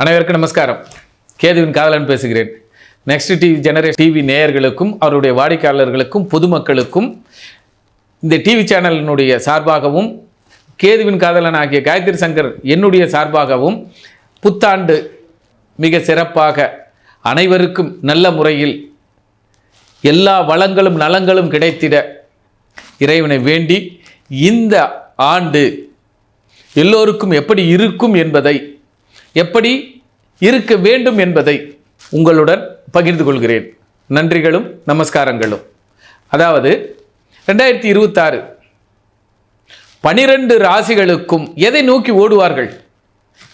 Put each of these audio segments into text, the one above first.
அனைவருக்கும் நமஸ்காரம். கேதுவின் காதலன் பேசுகிறேன். நெக்ஸ்ட் டிவி ஜெனரேஷன் டிவி நேயர்களுக்கும் அவருடைய வாடிக்கையாளர்களுக்கும் பொதுமக்களுக்கும் இந்த டிவி சேனலினுடைய சார்பாகவும் கேதுவின் காதலன் ஆகிய காயத்ரி சங்கர் என்னுடைய சார்பாகவும் புத்தாண்டு மிக சிறப்பாக அனைவருக்கும் நல்ல முறையில் எல்லா வளங்களும் நலங்களும் கிடைத்திட இறைவனை வேண்டி இந்த ஆண்டு எல்லோருக்கும் எப்படி இருக்கும் என்பதை எப்படி இருக்க வேண்டும் என்பதை உங்களுடன் பகிர்ந்து கொள்கிறேன். நன்றிகளும் நமஸ்காரங்களும். அதாவது ரெண்டாயிரத்தி இருபத்தாறு பனிரெண்டு ராசிகளுக்கும் எதை நோக்கி ஓடுவார்கள்?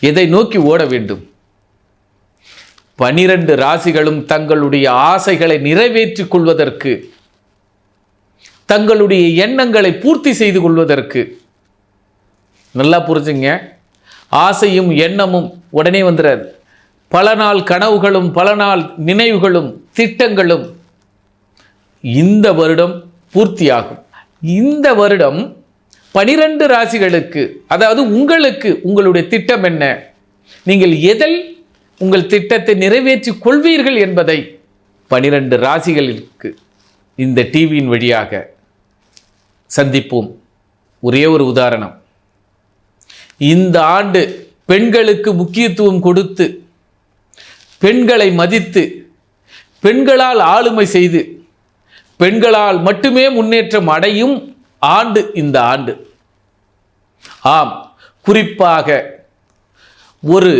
எதை நோக்கி ஓட வேண்டும்? பனிரெண்டு ராசிகளும் தங்களுடைய ஆசைகளை நிறைவேற்றிக் கொள்வதற்கு தங்களுடைய எண்ணங்களை பூர்த்தி செய்து கொள்வதற்கு நல்லா புரிஞ்சுங்க. ஆசையும் எண்ணமும் உடனே வந்துடுறாரு பல நாள் கனவுகளும் பல நாள் நினைவுகளும் திட்டங்களும் இந்த வருடம் பூர்த்தியாகும். இந்த வருடம் பனிரெண்டு ராசிகளுக்கு அதாவது உங்களுக்கு உங்களுடைய திட்டம் என்ன? நீங்கள் எதில் உங்கள் திட்டத்தை நிறைவேற்றிக் கொள்வீர்கள் என்பதை பனிரெண்டு ராசிகளுக்கு இந்த டிவியின் வழியாக சந்திப்போம். ஒரே ஒரு உதாரணம். இந்த ஆண்டு பெண்களுக்கு முக்கியத்துவம் கொடுத்து பெண்களை மதித்து பெண்களால் ஆளுமை செய்து பெண்களால் மட்டுமே முன்னேற்றம் அடையும் ஆண்டு இந்த ஆண்டு. ஆம் குறிப்பாக ஒரு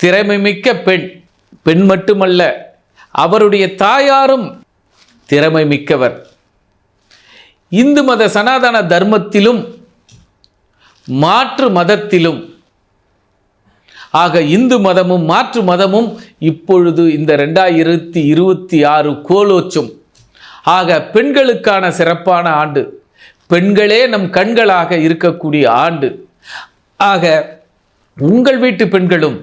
திறமைமிக்க பெண் பெண் மட்டுமல்ல அவருடைய தாயாரும் திறமை மிக்கவர் இந்து மத சனாதன தர்மத்திலும் மாற்று மதத்திலும் ஆக இந்து மதமும் மாற்று மதமும் இப்பொழுது இந்த ரெண்டாயிரத்தி இருபத்தி ஆறு கோலோச்சும். ஆக பெண்களுக்கான சிறப்பான ஆண்டு. பெண்களே நம் கண்களாக இருக்கக்கூடிய ஆண்டு. ஆக உங்கள் வீட்டு பெண்களும்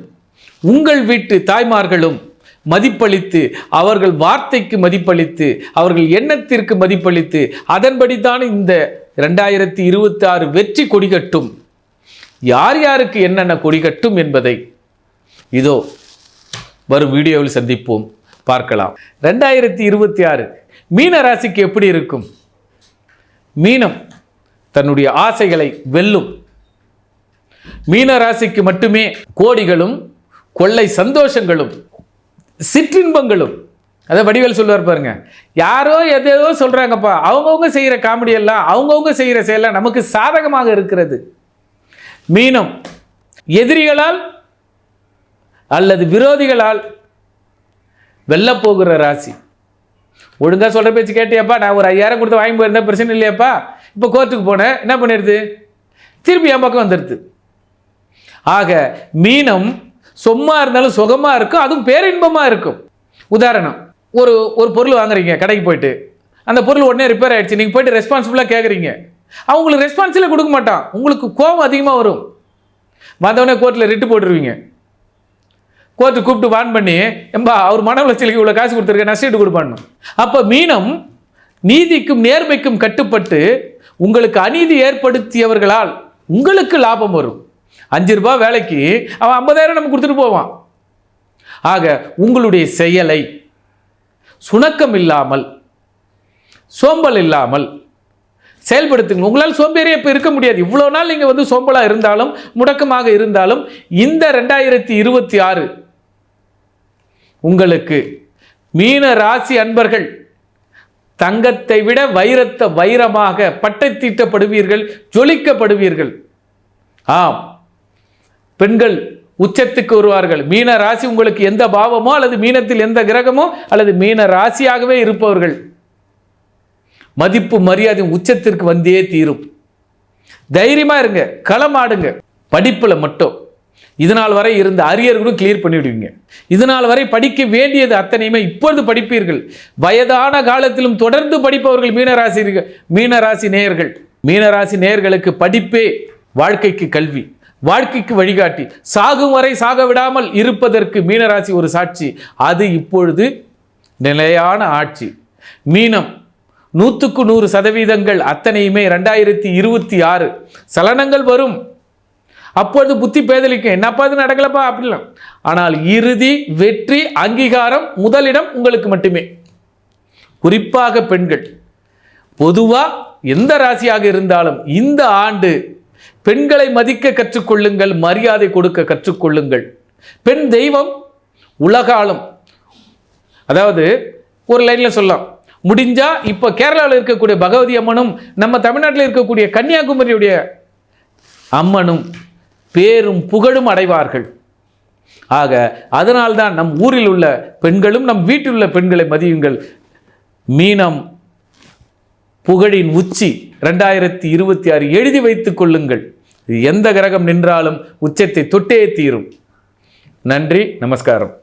உங்கள் வீட்டு தாய்மார்களும் மதிப்பளித்து அவர்கள் வார்த்தைக்கு மதிப்பளித்து அவர்கள் எண்ணத்திற்கு மதிப்பளித்து அதன்படிதான் இந்த ரெண்டாயிரத்தி இருபத்தி ஆறு வெற்றி கொடிகட்டும். யார் யாருக்கு என்னென்ன கொடிகட்டும் என்பதை இதோ வரும் வீடியோவில் சந்திப்போம். பார்க்கலாம். ரெண்டாயிரத்தி இருபத்தி ஆறு மீன ராசிக்கு எப்படி இருக்கும்? மீனம் தன்னுடைய ஆசைகளை வெல்லும். மீன ராசிக்கு மட்டுமே கோடிகளும் கொள்ளை சந்தோஷங்களும் சிற்றின்பங்களும். அதை வடிவேல் சொல்லுவார் பாருங்க. யாரோ எதையோ சொல்கிறாங்கப்பா அவங்கவுங்க செய்கிற காமெடி எல்லாம் அவங்கவுங்க செய்கிற செயலாம் நமக்கு சாதகமாக இருக்கிறது. மீனம் எதிரிகளால் அல்லது விரோதிகளால் வெல்லப்போகிற ராசி. ஒழுங்காக சொல்கிற பேச்சு கேட்டியப்பா நான் ஒரு ஐயாயிரம் கொடுத்து வாங்கி போயிருந்தேன் பிரச்சனை இல்லையாப்பா. இப்போ கோர்ட்டுக்கு போனேன் என்ன பண்ணிடுது? திருப்பி என் பக்கம் வந்துடுது. ஆக மீனம் சொம்மா இருந்தாலும் சுகமாக இருக்கும் அதுவும் பேரின்பமாக இருக்கும். உதாரணம் ஒரு ஒரு பொருள் வாங்குறீங்க கடைக்கு போயிட்டு. அந்த பொருள் உடனே ரிப்பேர் ஆகிடுச்சு நீங்கள் போயிட்டு ரெஸ்பான்சிபிளாக கேட்குறீங்க அவங்களுக்கு ரெஸ்பான்ஸில் கொடுக்க மாட்டான். உங்களுக்கு கோபம் அதிகமாக வரும். வந்தவொடனே கோர்ட்டில் ரிட்டு போட்டுருவீங்க. கோர்ட்டு கூப்பிட்டு வான் பண்ணி எம்பா அவர் மன உளைச்சலுக்கு இவ்வளோ காசு கொடுத்துருக்க நஷ்டீடு கொடுப்பான்னு. அப்போ மீனம் நீதிக்கும் நேர்மைக்கும் கட்டுப்பட்டு உங்களுக்கு அநீதி ஏற்படுத்தியவர்களால் உங்களுக்கு லாபம் வரும். அஞ்சு ரூபாய் வேலைக்கு அவன் ஐம்பதாயிரம் நம்ம கொடுத்துட்டு போவான். ஆக உங்களுடைய செயலை சுணக்கம் இல்லாமல் சோம்பல் இல்லாமல் செயல்படுத்துங்க உங்களால் சோம்பேறியே இப்போ இருக்க முடியாது. இவ்வளோ நாள் நீங்கள் வந்து சோம்பலாக இருந்தாலும் முடக்கமாக இருந்தாலும் இந்த ரெண்டாயிரத்தி இருபத்தி ஆறு உங்களுக்கு மீன ராசி அன்பர்கள் தங்கத்தை விட வைரத்தை வைரமாக பட்டை தீட்டப்படுவீர்கள் ஜொலிக்கப்படுவீர்கள். ஆம். பெண்கள் உச்சத்துக்கு வருவார்கள். மீன ராசி உங்களுக்கு எந்த பாவமோ அல்லது மீனத்தில் எந்த கிரகமோ அல்லது மீன ராசியாகவே இருப்பவர்கள். மதிப்பு மரியாதை உச்சத்திற்கு வந்தே தீரும். தைரியமா இருங்க களமாடுங்க. படிப்பில் மட்டும். இதனால் வரை இருந்த அரியர்களும் கிளியர் பண்ணிவிடுவீங்க. இதனால் வரை படிக்க வேண்டியது அத்தனையுமே இப்பொழுது படிப்பீர்கள். வயதான காலத்திலும் தொடர்ந்து படிப்பவர்கள் மீனராசி மீனராசி நேயர்கள். மீனராசி நேயர்களுக்கு படிப்பே வாழ்க்கைக்கு கல்வி. வாழ்க்கைக்கு வழிகாட்டி. சாகும் வரை சாக விடாமல் இருப்பதற்கு மீனராசி ஒரு சாட்சி. அது இப்பொழுது நிலையான ஆட்சி. மீனம் நூற்றுக்கு நூறு சதவீதங்கள் அத்தனையுமே ரெண்டாயிரத்தி இருபத்தி ஆறு. சலனங்கள் வரும். அப்பொழுது புத்தி பேதலிக்கும். என்னப்பா இது நடக்கலப்பா? அப்படிலாம். ஆனால் இறுதி வெற்றி அங்கீகாரம் முதலிடம் உங்களுக்கு மட்டுமே. குறிப்பாக பெண்கள். பொதுவாக எந்த ராசியாக இருந்தாலும் இந்த ஆண்டு பெண்களை மதிக்க கற்றுக்கொள்ளுங்கள் மரியாதை கொடுக்க கற்றுக்கொள்ளுங்கள். பெண் தெய்வம் உலகாலம். அதாவது ஒரு லைனில் சொல்லலாம். முடிஞ்சால் இப்போ கேரளாவில் இருக்கக்கூடிய பகவதி அம்மனும் நம்ம தமிழ்நாட்டில் இருக்கக்கூடிய கன்னியாகுமரியுடைய அம்மனும் பேரும் புகழும் அடைவார்கள். ஆக அதனால்தான் நம் ஊரில் உள்ள பெண்களும் நம் வீட்டில் உள்ள பெண்களை மதியுங்கள். மீனம் புகழின் உச்சி ரெண்டாயிரத்தி இருபத்தி ஆறு எழுதி வைத்துக் கொள்ளுங்கள். எந்த கிரகம் நின்றாலும் உச்சத்தை தொட்டே தீரும். நன்றி நமஸ்காரம்.